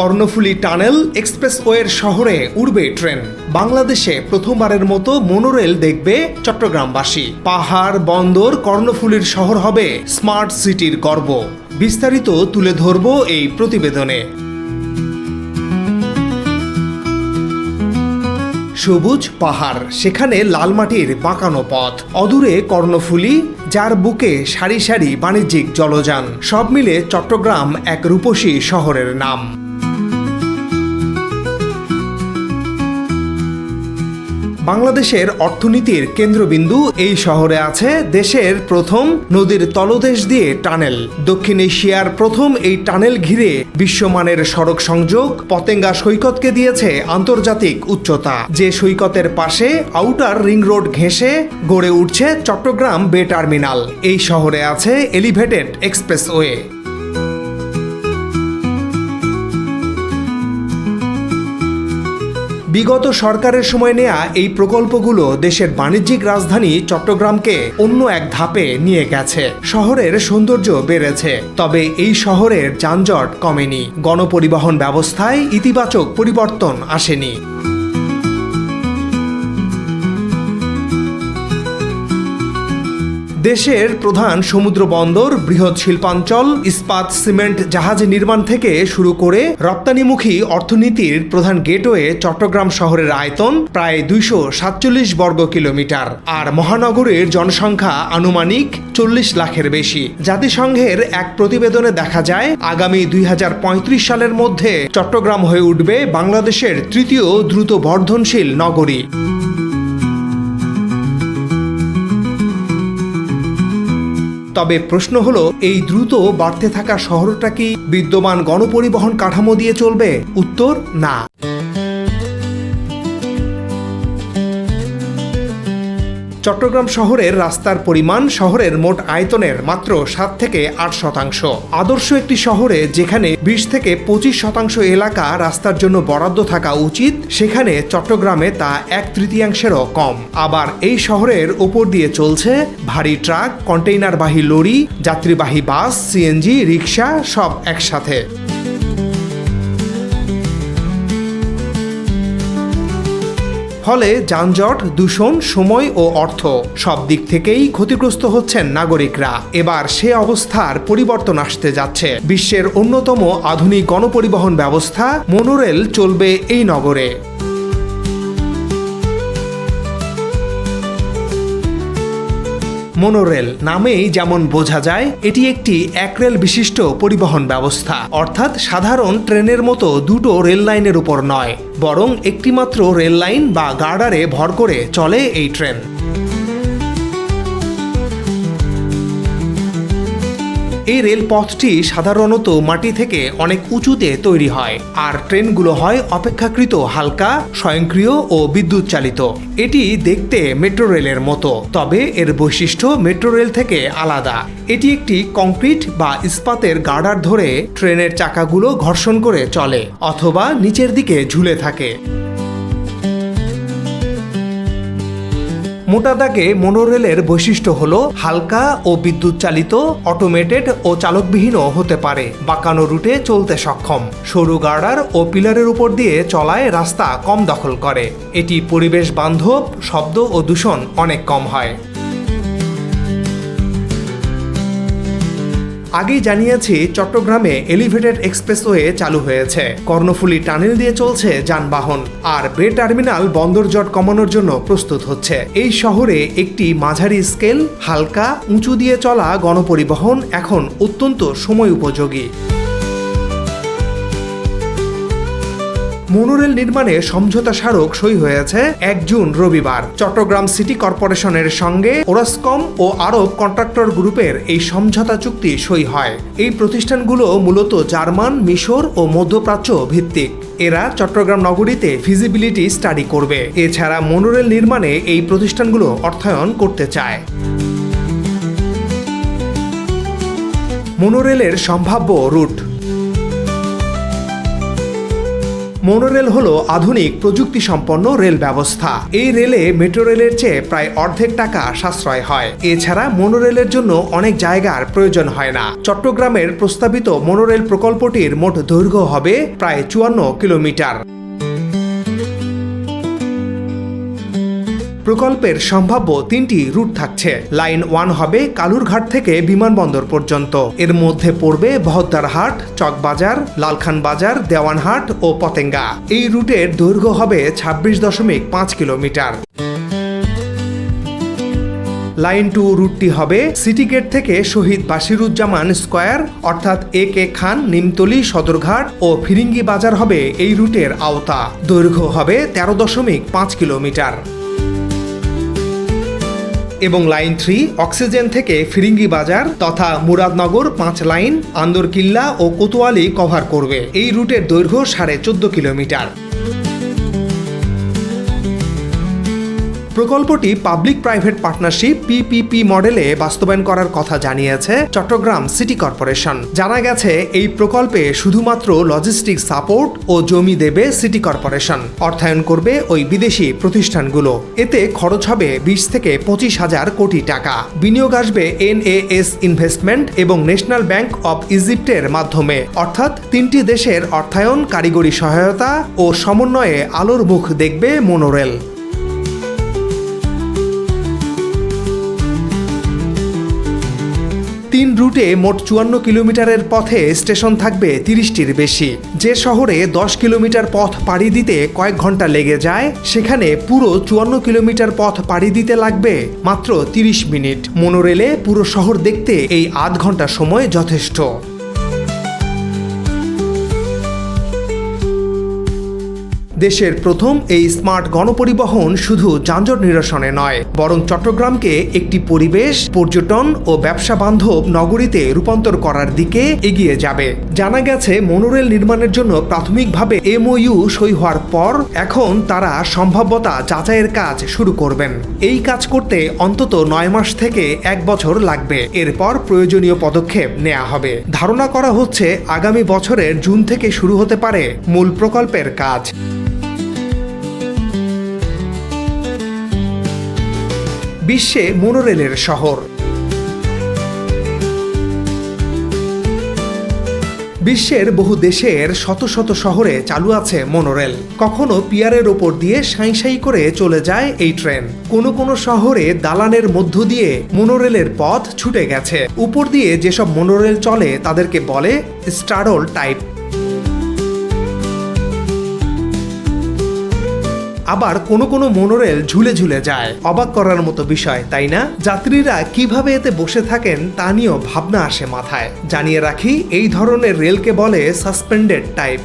Karnaphuli tunnel এক্সপ্রেসওয়ের শহরে উড়বে train. বাংলাদেশে প্রথমবারের মতো মনোরেল দেখবে চট্টগ্রামবাসী। পাহাড়, বন্দর, কর্ণফুলীর শহর হবে স্মার্ট সিটির গর্ব। বিস্তারিত তুলে ধরব এই প্রতিবেদনে। সবুজ পাহাড়, সেখানে লাল মাটির বাঁকানো পথ। অদূরে কর্ণফুলী, যার বুকে সারি সারি বাণিজ্যিক জলযান। সব মিলে চট্টগ্রাম এক রূপসী শহরের নাম। বাংলাদেশের অর্থনীতির কেন্দ্রবিন্দু এই শহরে আছে দেশের প্রথম নদীর তলদেশ দিয়ে টানেল। দক্ষিণ এশিয়ার প্রথম এই টানেল ঘিরে বিশ্বমানের সড়ক সংযোগ পতেঙ্গা সৈকতকে দিয়েছে আন্তর্জাতিক উচ্চতা। যে সৈকতের পাশে আউটার রিং রোড ঘেঁষে গড়ে উঠছে চট্টগ্রাম বে টার্মিনাল। এই শহরে আছে এলিভেটেড এক্সপ্রেসওয়ে। বিগত সরকারের সময় নেয়া এই প্রকল্পগুলো দেশের বাণিজ্যিক রাজধানী চট্টগ্রামকে অন্য এক ধাপে নিয়ে গেছে। শহরের সৌন্দর্য বেড়েছে, তবে এই শহরের যানজট কমেনি। গণপরিবহন ব্যবস্থায় ইতিবাচক পরিবর্তন আসেনি। দেশের প্রধান সমুদ্র বন্দর, বৃহৎ শিল্পাঞ্চল, ইস্পাত সিমেন্ট জাহাজ নির্মাণ থেকে শুরু করে রপ্তানিমুখী অর্থনীতির প্রধান গেটওয়ে চট্টগ্রাম শহরের আয়তন প্রায় দুইশো সাতচল্লিশ বর্গ কিলোমিটার। আর মহানগরের জনসংখ্যা আনুমানিক চল্লিশ লাখের বেশি। জাতিসংঘের এক প্রতিবেদনে দেখা যায়, আগামী দুই হাজার পঁয়ত্রিশ সালের মধ্যে চট্টগ্রাম হয়ে উঠবে বাংলাদেশের তৃতীয় দ্রুত বর্ধনশীল নগরী। তবে প্রশ্ন হলো, এই দ্রুত বাড়তে থাকা শহরটা কি বিদ্যমান গণপরিবহন কাঠামো দিয়ে চলবে? উত্তর, না। চট্টগ্রাম শহরের রাস্তার পরিমাণ শহরের মোট আয়তনের মাত্র সাত থেকে আট শতাংশ। আদর্শ একটি শহরে যেখানে বিশ থেকে পঁচিশ শতাংশ এলাকা রাস্তার জন্য বরাদ্দ থাকা উচিত, সেখানে চট্টগ্রামে তা এক তৃতীয়াংশেরও কম। আবার এই শহরের ওপর দিয়ে চলছে ভারী ট্রাক, কন্টেইনারবাহী লরি, যাত্রীবাহী বাস, সিএনজি রিক্সা সব একসাথে। ফলে যানজট, দূষণ, সময় ও অর্থ সব দিক থেকেই ক্ষতিগ্রস্ত হচ্ছেন নাগরিকরা। এবার সে অবস্থার পরিবর্তন আসতে যাচ্ছে। বিশ্বের অন্যতম আধুনিক গণপরিবহন ব্যবস্থা, মনোরেল, চলবে এই নগরে। মোনোরেল নামেই যেমন বোঝা যায়, এটি একটি এক রেল বিশিষ্ট পরিবহন ব্যবস্থা। অর্থাৎ সাধারণ ট্রেনের মতো দুটো রেল লাইনের উপর নয়, বরং একটিমাত্র রেল লাইন বা গার্ডারে ভর করে চলে এই ট্রেন। এই রেলপথটি সাধারণত মাটি থেকে অনেক উঁচুতে তৈরি হয়, আর ট্রেনগুলো হয় অপেক্ষাকৃত হালকা, স্বয়ংক্রিয় ও বিদ্যুৎ চালিত এটি দেখতে মেট্রো রেলের মতো, তবে এর বৈশিষ্ট্য মেট্রো রেল থেকে আলাদা। এটি একটি কংক্রিট বা ইস্পাতের গার্ডার ধরে ট্রেনের চাকাগুলো ঘর্ষণ করে চলে, অথবা নিচের দিকে ঝুলে থাকে। মোটা দাগে মনোরেলের বৈশিষ্ট্য হল হালকা ও বিদ্যুৎ চালিত অটোমেটেড ও চালকবিহীনও হতে পারে। বাঁকানো রুটে চলতে সক্ষম। সরু গার্ডার ও পিলারের উপর দিয়ে চলায় রাস্তা কম দখল করে। এটি পরিবেশ বান্ধব, শব্দ ও দূষণ অনেক কম হয়। আগেই জানিয়েছি চট্টগ্রামে এলিভেটেড এক্সপ্রেসওয়ে চালু হয়েছে। কর্ণফুলি টানেল দিয়ে চলছে যানবাহন। আর বে টার্মিনাল বন্দর জট কমানোর জন্য প্রস্তুত হচ্ছে। এই শহরে একটি মাঝারি স্কেল, হালকা, উঁচু দিয়ে চলা গণপরিবহন এখন অত্যন্ত সময় উপযোগী। মোনোরেল নির্মাণে সমঝোতা স্মারক সই হয়েছে এক জুন রবিবার। চট্টগ্রাম সিটি কর্পোরেশনের সঙ্গে ওরাসকম ও আরব কন্ট্রাক্টর গ্রুপের এই সমঝোতা চুক্তি সই হয়। এই প্রতিষ্ঠানগুলো মূলত জার্মান, মিশর ও মধ্যপ্রাচ্য ভিত্তিক। এরা চট্টগ্রাম নগরীতে ফিজিবিলিটি স্টাডি করবে। এছাড়া মনোরেল নির্মাণে এই প্রতিষ্ঠানগুলো অর্থায়ন করতে চায়। মনোরেলের সম্ভাব্য রুট মোনোরেল হল আধুনিক প্রযুক্তি সম্পন্ন রেল ব্যবস্থা। এই রেলে মেট্রো রেলের চেয়ে প্রায় অর্ধেক টাকা সাশ্রয় হয়। এছাড়া মনোরেলের জন্য অনেক জায়গার প্রয়োজন হয় না। চট্টগ্রামের প্রস্তাবিত মনোরেল প্রকল্পটির মোট দৈর্ঘ্য হবে প্রায় চুয়ান্ন কিলোমিটার। প্রকল্পের সম্ভাব্য তিনটি রুট থাকছে। লাইন ওয়ান হবে কালুরঘাট থেকে বিমানবন্দর পর্যন্ত। এর মধ্যে পড়বে বহদ্দারহাট চকবাজার, লালখান বাজার, দেওয়ানহাট ও পতেঙ্গা। এই রুটের দৈর্ঘ্য হবে ছাব্বিশ দশমিক পাঁচ কিলোমিটার। লাইন টু রুটটি হবে সিটি গেট থেকে শহীদ বাসিরুজ্জামান স্কোয়ার, অর্থাৎ এ কে খান, নিমতলি, সদরঘাট ও ফিরিঙ্গি বাজার হবে এই রুটের আওতা। দৈর্ঘ্য হবে তেরো দশমিক পাঁচ কিলোমিটার। এবং লাইন থ্রি, অক্সিজেন থেকে ফিরিঙ্গি বাজার তথা মুরাদনগর পাঁচ লাইন, আন্দরকিল্লা ও কোতোয়ালি কভার করবে। এই রুটের দৈর্ঘ্য সাড়ে চোদ্দ কিলোমিটার। প্রকল্পটি পাবলিক প্রাইভেট পার্টনারশিপ পিপিপি মডেলে বাস্তবায়ন করার কথা জানিয়েছে চট্টগ্রাম সিটি কর্পোরেশন। জানা গেছে, এই প্রকল্পে শুধুমাত্র লজিস্টিক সাপোর্ট ও জমি দেবে সিটি কর্পোরেশন। অর্থায়ন করবে ওই বিদেশি প্রতিষ্ঠানগুলো। এতে খরচ হবে বিশ থেকে পঁচিশ হাজার কোটি টাকা। বিনিয়োগ আসবে এনএএস ইনভেস্টমেন্ট এবং ন্যাশনাল ব্যাংক অব ইজিপ্টের মাধ্যমে। অর্থাৎ তিনটি দেশের অর্থায়ন, কারিগরি সহায়তা ও সমন্বয়ে আলোর মুখ দেখবে মোনোরেল। তিন রুটে মোট চুয়ান্ন কিলোমিটারের পথে স্টেশন থাকবে তিরিশটির বেশি। যে শহরে দশ কিলোমিটার পথ পাড়ি দিতে কয়েক ঘণ্টা লেগে যায়, সেখানে পুরো চুয়ান্ন কিলোমিটার পথ পাড়ি দিতে লাগবে মাত্র তিরিশ মিনিট। মনোরেলে পুরো শহর দেখতে এই আধ ঘণ্টা সময় যথেষ্ট। দেশের প্রথম এই স্মার্ট গণপরিবহন শুধু যানজট নিরসনে নয়, বরং চট্টগ্রামকে একটি পরিবেশ, পর্যটন ও ব্যবসা বান্ধব নগরীতে রূপান্তর করার দিকে এগিয়ে যাবে। জানা গেছে, মনোরেল নির্মাণের জন্য প্রাথমিকভাবে এমওইউ সই হওয়ার পর এখন তারা সম্ভাব্যতা যাচাইয়ের কাজ শুরু করবেন। এই কাজ করতে অন্তত নয় মাস থেকে এক বছর লাগবে। এরপর প্রয়োজনীয় পদক্ষেপ নেওয়া হবে। ধারণা করা হচ্ছে, আগামী বছরের জুন থেকে শুরু হতে পারে মূল প্রকল্পের কাজ। বিশ্বে মোনোরেলের শহর। বিশ্বের বহু দেশের শত শত শহরে চালু আছে মনোরেল। কখনো পিয়ারের ওপর দিয়ে সাঁই সাঁই করে চলে যায় এই ট্রেন। কোনো কোনো শহরে দালানের মধ্য দিয়ে মনোরেলের পথ ছুটে গেছে। উপর দিয়ে যেসব মনোরেল চলে তাদেরকে বলে স্টারল টাইপ। আবার কোনো কোনো মনোরেল ঝুলে ঝুলে যায়। অবাক করার মতো বিষয়, তাই না? যাত্রীরা কীভাবে এতে বসে থাকেন তা নিয়েও ভাবনা আসে মাথায়। জানিয়ে রাখি, এই ধরনের রেলকে বলে সাসপেন্ডেড টাইপ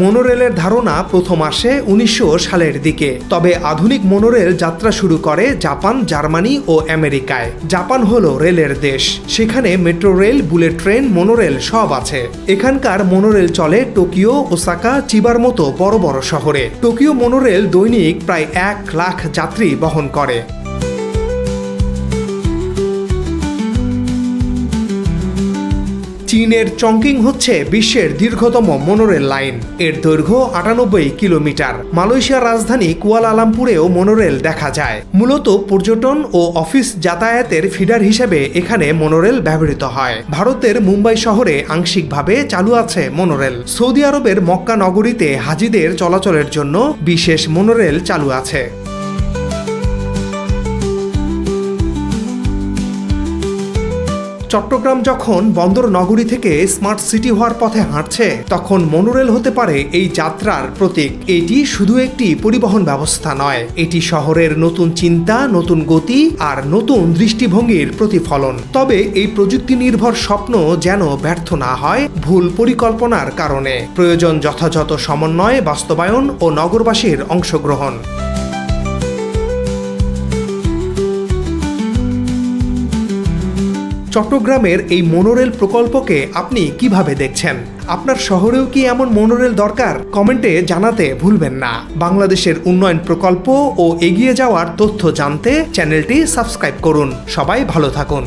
মোনোরেলের ধারণা প্রথম আসে উনিশশো সালের দিকে। তবে আধুনিক মনোরেল যাত্রা শুরু করে জাপান, জার্মানি ও আমেরিকায়। জাপান হল রেলের দেশ। সেখানে metro rail bullet train monorail সব আছে। এখানকার মনোরেল চলে টোকিও, ওসাকা, চিবার মতো বড় বড় শহরে। টোকিও মনোরেল দৈনিক প্রায় এক লাখ যাত্রী বহন করে। চীনের চংকিং হচ্ছে বিশ্বের দীর্ঘতম মনোরেল লাইন এর দৈর্ঘ্য আটানব্বই কিলোমিটার। মালয়েশিয়ার রাজধানী কুয়ালালামপুরেও মনোরেল দেখা যায়। মূলত পর্যটন ও অফিস যাতায়াতের ফিডার হিসেবে এখানে মনোরেল ব্যবহৃত হয়। ভারতের মুম্বাই শহরে আংশিকভাবে চালু আছে মনোরেল সৌদি আরবের মক্কা নগরীতে হাজিদের চলাচলের জন্য বিশেষ মনোরেল চালু আছে। চট্টগ্রাম যখন বন্দর নগরী থেকে স্মার্ট সিটি হওয়ার পথে হাঁটছে, তখন মনোরেল হতে পারে এই যাত্রার প্রতীক। এটি শুধু একটি পরিবহন ব্যবস্থা নয়, এটি শহরের নতুন চিন্তা, নতুন গতি আর নতুন দৃষ্টিভঙ্গির প্রতিফলন। তবে এই প্রযুক্তি নির্ভর স্বপ্ন যেন ব্যর্থ না হয় ভুল পরিকল্পনার কারণে। প্রয়োজন যথাযথ সমন্বয়, বাস্তবায়ন ও নগরবাসীর অংশগ্রহণ। চট্টগ্রামের এই মনোরেল প্রকল্পকে আপনি কীভাবে দেখছেন? আপনার শহরেও কি এমন মনোরেল দরকার? কমেন্টে জানাতে ভুলবেন না। বাংলাদেশের উন্নয়ন প্রকল্প ও এগিয়ে যাওয়ার তথ্য জানতে চ্যানেলটি সাবস্ক্রাইব করুন। সবাই ভালো থাকুন।